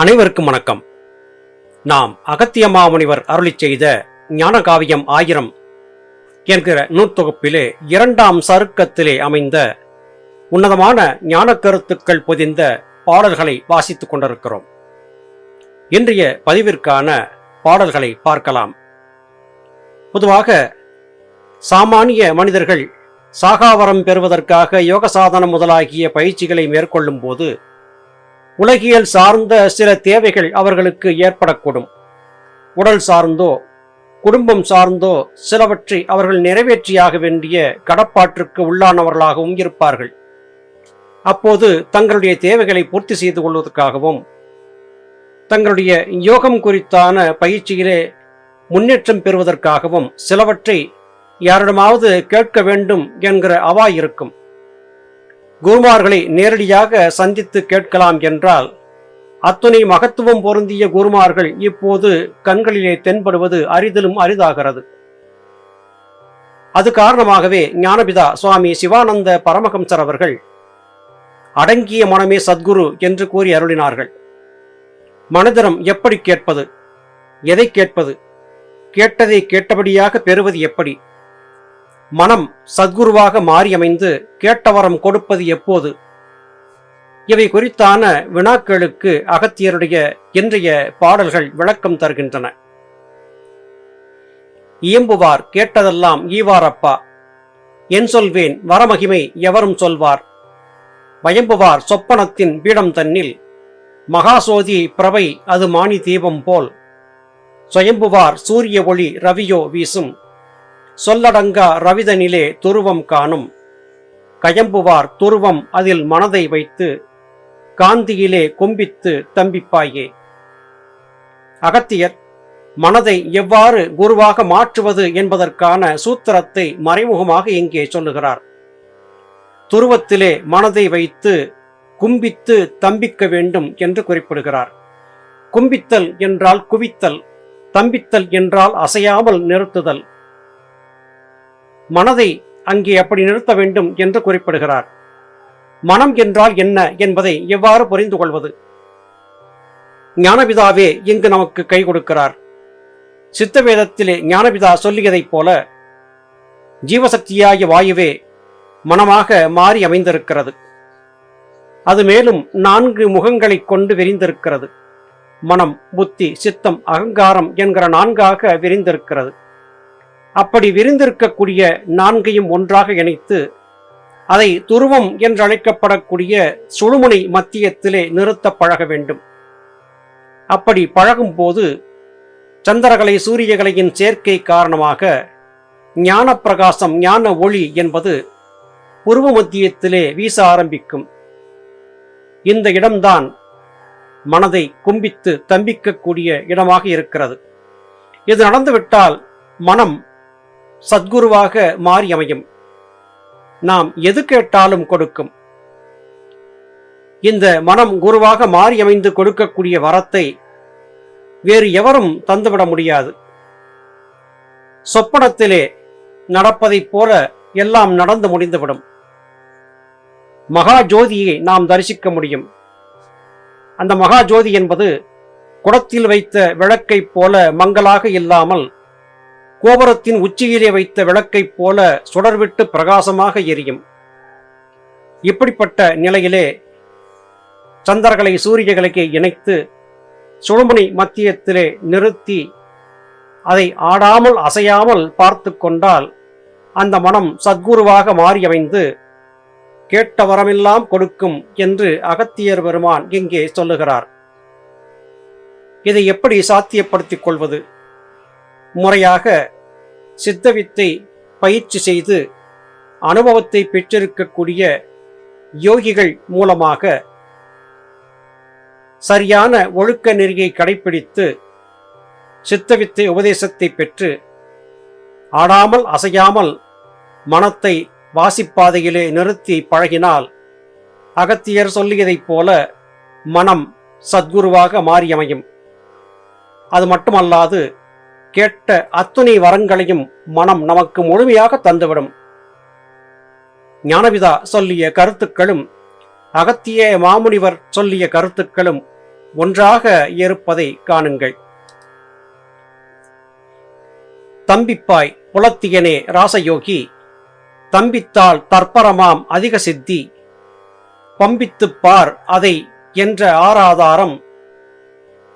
அனைவருக்கும் வணக்கம். நாம் அகத்திய மாமுனிவர் அருளிச் செய்த ஞானகாவியம் ஆயிரம் என்கிற நூற்தொகுப்பிலே இரண்டாம் சருக்கத்திலே அமைந்த உன்னதமான ஞான கருத்துக்கள் பொதிந்த பாடல்களை வாசித்துக் கொண்டிருக்கிறோம். இன்றைய பதிவிற்கான பாடல்களை பார்க்கலாம். பொதுவாக சாமானிய மனிதர்கள் சாகாவரம் பெறுவதற்காக யோக சாதனம் முதலாகிய பயிற்சிகளை மேற்கொள்ளும் போது உலகியல் சார்ந்த சில தேவைகள் அவர்களுக்கு ஏற்படக்கூடும். உடல் சார்ந்தோ குடும்பம் சார்ந்தோ சிலவற்றை அவர்கள் நிறைவேற்றியாக வேண்டிய கடப்பாற்றுக்கு உள்ளானவர்களாகவும் இருப்பார்கள். அப்போது தங்களுடைய தேவைகளை பூர்த்தி செய்து கொள்வதற்காகவும் தங்களுடைய யோகம் குறித்தான பயிற்சியிலே முன்னேற்றம் பெறுவதற்காகவும் சிலவற்றை யாரிடமாவது கேட்க வேண்டும் என்கிற அவா இருக்கும். குருமார்களை நேரடியாக சந்தித்து கேட்கலாம் என்றால் அத்துணை மகத்துவம் பொருந்திய குருமார்கள் இப்போது கண்களிலே தென்படுவது அரிதிலும் அரிதாகிறது. அது காரணமாகவே ஞானபிதா சுவாமி சிவானந்த பரமஹம்சர் அவர்கள் அடங்கிய மனமே சத்குரு என்று கூறி அருளினார்கள். மனிதரம் எப்படி கேட்பது? எதை கேட்பது? கேட்டதை கேட்டபடியாக பெறுவது எப்படி? மனம் சத்குருவாக மாறியமைந்து கேட்டவரம் கொடுப்பது எப்போது? இவை குறித்தான வினாக்களுக்கு அகத்தியருடைய இன்றைய பாடல்கள் விளக்கம் தருகின்றன. இயம்புவார் கேட்டதெல்லாம் ஈவாரப்பா. என் சொல்வேன் வரமகிமை எவரும் சொல்வார்? வயம்புவார் சொப்பனத்தின் பீடம் தன்னில். மகாசோதி பிரபை அது மாணி தீபம் போல். சுயம்புவார் சூரிய ஒளி ரவியோ வீசும். சொல்லடங்கா ரவிதனிலே துருவம் காணும். கயம்புவார் துருவம் அதில் மனதை வைத்து காந்தியிலே கும்பித்து தம்பிப்பாயே. அகத்தியர் மனதை எவ்வாறு குருவாக மாற்றுவது என்பதற்கான சூத்திரத்தை மறைமுகமாக இங்கே சொல்லுகிறார். துருவத்திலே மனதை வைத்து கும்பித்து தம்பிக்க வேண்டும் என்று குறிப்பிடுகிறார். கும்பித்தல் என்றால் குவித்தல் தம்பித்தல் என்றால் அசையாமல் நிறுத்துதல். மனதை அங்கே அப்படி நிறுத்த வேண்டும் என்று குறிப்பிடுகிறார். மனம் என்றால் என்ன என்பதை எவ்வாறு புரிந்து கொள்வது? ஞானபிதாவே இங்கு நமக்கு கை கொடுக்கிறார். சித்தவேதத்திலே ஞானபிதா சொல்லியதைப் போல ஜீவசக்தியாகிய வாயுவே மனமாக மாறி அமைந்திருக்கிறது. அது மேலும் நான்கு முகங்களைக் கொண்டு விரிந்திருக்கிறது. மனம் புத்தி சித்தம் அகங்காரம் என்கிற நான்காக விரிந்திருக்கிறது. அப்படி விரிந்திருக்கக்கூடிய நான்கையும் ஒன்றாக இணைத்து அதை துருவம் என்றழைக்கப்படக்கூடிய சுழுமுனை மத்தியத்திலே நிறுத்த பழக வேண்டும். அப்படி பழகும் போது சந்திரகலை சூரியகலையின் சேர்க்கை காரணமாக ஞான பிரகாசம் ஞான ஒளி என்பது உருவ மத்தியத்திலே வீச ஆரம்பிக்கும். இந்த இடம்தான் மனதை கும்பித்து தம்பிக்கக்கூடிய இடமாக இருக்கிறது. இது நடந்துவிட்டால் மனம் சத்குருவாக மாறி அமையும். நாம் எது கேட்டாலும் கொடுக்கும். இந்த மனம் குருவாக மாறி அமைந்து கொடுக்கக்கூடிய வரத்தை வேறு எவரும் தந்துவிட முடியாது. சொப்பனத்திலே நடப்பதைப் போல எல்லாம் நடந்து முடிந்துவிடும். மகா ஜோதியை நாம் தரிசிக்க முடியும். அந்த மகா ஜோதி என்பது குடத்தில் வைத்த விளக்கைப் போல மங்களாக இல்லாமல் கோபுரத்தின் உச்சியிலே வைத்த விளக்கைப் போல சுடர்விட்டு பிரகாசமாக எரியும். இப்படிப்பட்ட நிலையிலே சந்திரகலை சூரியகலைக்கு இணைத்து சுழுமணி மத்தியத்திலே நிறுத்தி அதை ஆடாமல் அசையாமல் பார்த்து கொண்டால் அந்த மனம் சத்குருவாக மாறியமைந்து கேட்ட வரமெல்லாம் கொடுக்கும் என்று அகத்தியர் பெருமான் இங்கே சொல்லுகிறார். இதை எப்படி சாத்தியப்படுத்திக் கொள்வது? முறையாக சித்தவித்தை பயிற்சி செய்து அனுபவத்தை பெற்றிருக்கக்கூடிய யோகிகள் மூலமாக சரியான ஒழுக்க நெறியை கடைபிடித்து சித்தவித்தை உபதேசத்தை பெற்று ஆடாமல் அசையாமல் மனத்தை வாசிப்பாதையிலே நிறுத்தி பழகினால் அகத்தியர் சொல்லியதைப் போல மனம் சத்குருவாக மாறியமையும். அது மட்டுமல்லாது கேட்ட அத்துணை வரங்களையும் மனம் நமக்கு முழுமையாக தந்துவிடும். ஞானவிதா சொல்லிய கருத்துக்களும் அகத்திய மாமுனிவர் சொல்லிய கருத்துக்களும் ஒன்றாக இருப்பதை காணுங்கள். தம்பிப்பாய் புலத்தியனே ராசயோகி தம்பித்தால் தற்பரமாம் அதிக சித்தி பம்பித்துப் பார் அதை என்ற ஆராதாரம்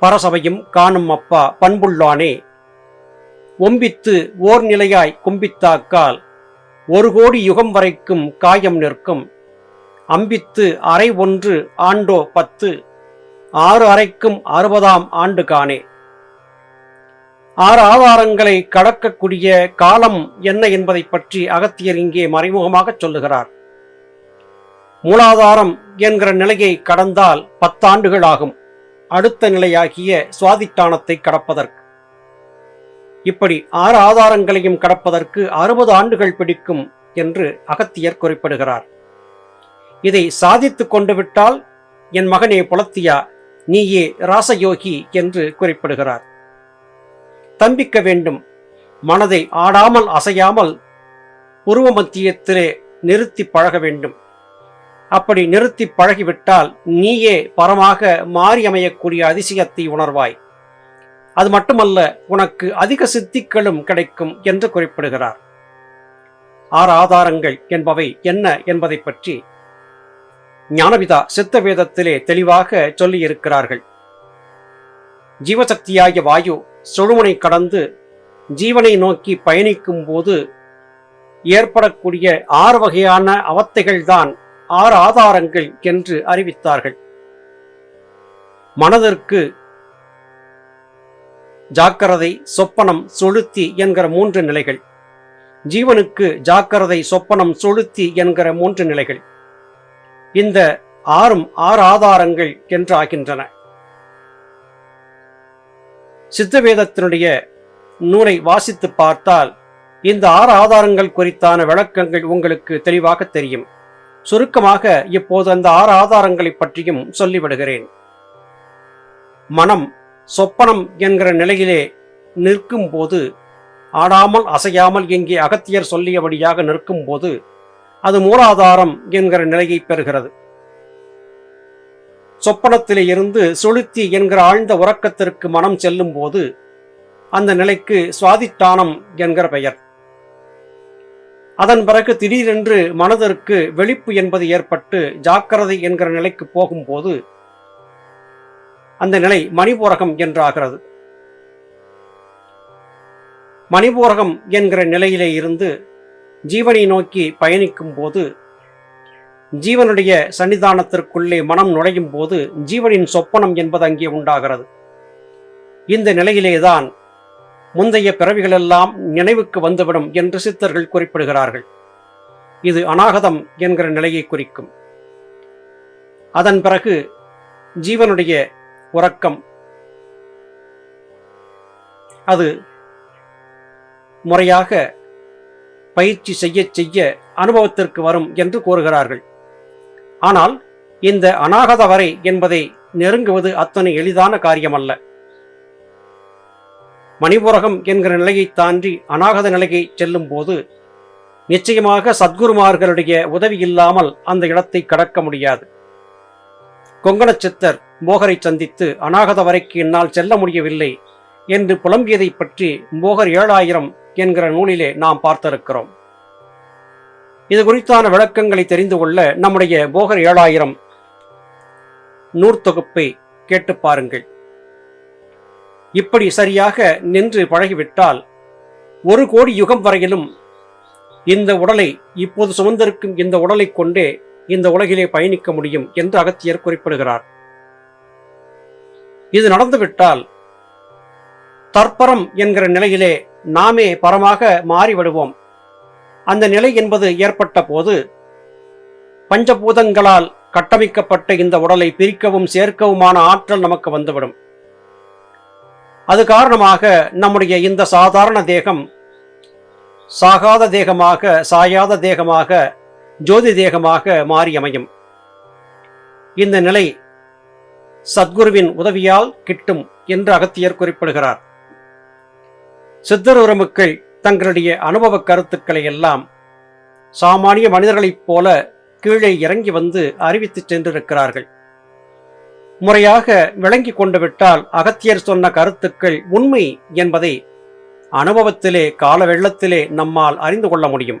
பரசபையும் காணும் அப்பா பண்புள்ளானே. ஒம்பித்து ஓர் நிலையாய் கும்பித்தாக்கால். ஒரு கோடி யுகம் வரைக்கும் காயம் நிற்கும். அம்பித்து அறை ஒன்று ஆண்டோ பத்து. ஆறு அறைக்கும் அறுபதாம் ஆண்டு காணே. ஆறு ஆதாரங்களை கடக்கக்கூடிய காலம் என்ன என்பதை பற்றி அகத்தியர் இங்கே மறைமுகமாகச் சொல்லுகிறார். மூலாதாரம் என்கிற நிலையை கடந்தால் பத்தாண்டுகள் ஆகும். அடுத்த நிலையாகிய சுவாதிட்டானத்தை கடப்பதற்கு. இப்படி ஆறு ஆதாரங்களையும் கடப்பதற்கு அறுபது ஆண்டுகள் பிடிக்கும் என்று அகத்தியர் குறிப்பிடுகிறார். இதை சாதித்து கொண்டு விட்டால் என் மகனே புலத்தியா நீயே ராசயோகி என்று குறிப்பிடுகிறார். தம்பிக்க வேண்டும். மனதை ஆடாமல் அசையாமல் உருவ மத்தியத்திலே நிறுத்தி பழக வேண்டும். அப்படி நிறுத்தி பழகிவிட்டால் நீயே பரமாக மாறியமையக்கூடிய அதிசயத்தை உணர்வாய். அது மட்டுமல்ல உனக்கு அதிக சித்திகளும் கிடைக்கும் என்று குறிப்பிடுகிறார். ஆறு ஆதாரங்கள் என்பவை என்ன என்பதை பற்றி ஞானபிதா சித்த வேதத்திலே தெளிவாக சொல்லியிருக்கிறார்கள். ஜீவசக்தியாகிய வாயு சுழுமுனை கடந்து ஜீவனை நோக்கி பயணிக்கும் போது ஏற்படக்கூடிய ஆறு வகையான அவத்தைகள்தான் ஆறு ஆதாரங்கள் என்று அறிவித்தார்கள். மனதிற்கு ஜாக்கிரதை சொப்பனம் சொலுத்தி என்கிற மூன்று நிலைகள். ஜீவனுக்கு ஜாக்கிரதை சொப்பனம் சொலுத்தி என்கிற மூன்று நிலைகள். இந்த ஆறும் ஆறு ஆதாரங்கள் என்றாகின்றன. சித்தவேதத்தினுடைய நூலை வாசித்து பார்த்தால் இந்த ஆறு ஆதாரங்கள் குறித்தான விளக்கங்கள் உங்களுக்கு தெளிவாக தெரியும். சுருக்கமாக இப்போது அந்த ஆறு ஆதாரங்களை பற்றியும் சொல்லிவிடுகிறேன். மனம் சொப்பனம் என்கிற நிலையிலே நிற்கும் போது ஆடாமல் அசையாமல் இங்கே அகத்தியர் சொல்லியபடியாக நிற்கும் போது அது மூலாதாரம் என்கிற நிலையை பெறுகிறது. சொப்பனத்திலே இருந்து சுளுத்தி என்கிற ஆழ்ந்த உறக்கத்திற்கு மனம் செல்லும் போது அந்த நிலைக்கு சுவாதிட்டானம் என்கிற பெயர். அதன் பிறகு திடீரென்று மனதிற்கு வெளிப்பு என்பது ஏற்பட்டு ஜாக்கிரதை என்கிற நிலைக்கு போகும்போது அந்த நிலை மணிபூரகம் என்றாகிறது. மணிபூரகம் என்கிற நிலையிலே இருந்து ஜீவனை நோக்கி பயணிக்கும் போது ஜீவனுடைய சன்னிதானத்திற்குள்ளே மனம் நுழையும் போது ஜீவனின் சொப்பனம் என்பது அங்கே உண்டாகிறது. இந்த நிலையிலேதான் முந்தைய பிறவிகளெல்லாம் நினைவுக்கு வந்துவிடும் என்று சித்தர்கள் குறிப்பிடுகிறார்கள். இது அநாகதம் என்கிற நிலையை குறிக்கும். அதன் பிறகு ஜீவனுடைய உறக்கம். அது முறையாக பயிற்சி செய்ய செய்ய அனுபவத்திற்கு வரும் என்று கூறுகிறார்கள். ஆனால் இந்த அநாகத வரை என்பதை நெருங்குவது அத்தனை எளிதான காரியமல்ல. மணிபுரகம் என்கிற நிலையை தாண்டி அநாகத நிலையை செல்லும் போது நிச்சயமாக சத்குருமார்களுடைய உதவி இல்லாமல் அந்த இடத்தை கடக்க முடியாது. கொங்கண சித்தர் சந்தித்து அநாகத வரைக்கு என்னால் செல்ல முடியவில்லை என்று புலம்பியதை பற்றி மோகர் ஏழாயிரம் என்கிற நூலிலே நாம் பார்த்திருக்கிறோம். இது குறித்தான விளக்கங்களை தெரிந்து கொள்ள நம்முடைய போகர் ஏழாயிரம் நூற்தொகுப்பை கேட்டு பாருங்கள். இப்படி சரியாக நின்று பழகிவிட்டால் ஒரு கோடி யுகம் வரையிலும் இந்த உடலை இப்போது சுமந்திருக்கும் இந்த உடலை கொண்டே இந்த உலகிலே பயணிக்க முடியும் என்று அகத்தியர் குறிப்பிடுகிறார். இது நடந்துவிட்டால் தற்பரம் என்கிற நிலையிலே நாமே பரமாக மாறிவிடுவோம். அந்த நிலை என்பது ஏற்பட்ட போது பஞ்சபூதங்களால் கட்டமைக்கப்பட்ட இந்த உடலை பிரிக்கவும் சேர்க்கவுமான ஆற்றல் நமக்கு வந்துவிடும். அது காரணமாக நம்முடைய இந்த சாதாரண தேகம் சாகாத தேகமாக சாயாத தேகமாக ஜோதி தேகமாக மாறியமையும். இந்த நிலை சத்குருவின் உதவியால் கிட்டும் என்று அகத்தியர் குறிப்பிடுகிறார். சித்தர் தங்களுடைய அனுபவ கருத்துக்களை எல்லாம் சாமானிய மனிதர்களைப் போல கீழே இறங்கி வந்து அறிவித்துச் சென்றிருக்கிறார்கள். முறையாக விளங்கி கொண்டு விட்டால் அகத்தியர் சொன்ன கருத்துக்கள் உண்மை என்பதை அனுபவத்திலே கால வெள்ளத்திலே நம்மால் அறிந்து கொள்ள முடியும்.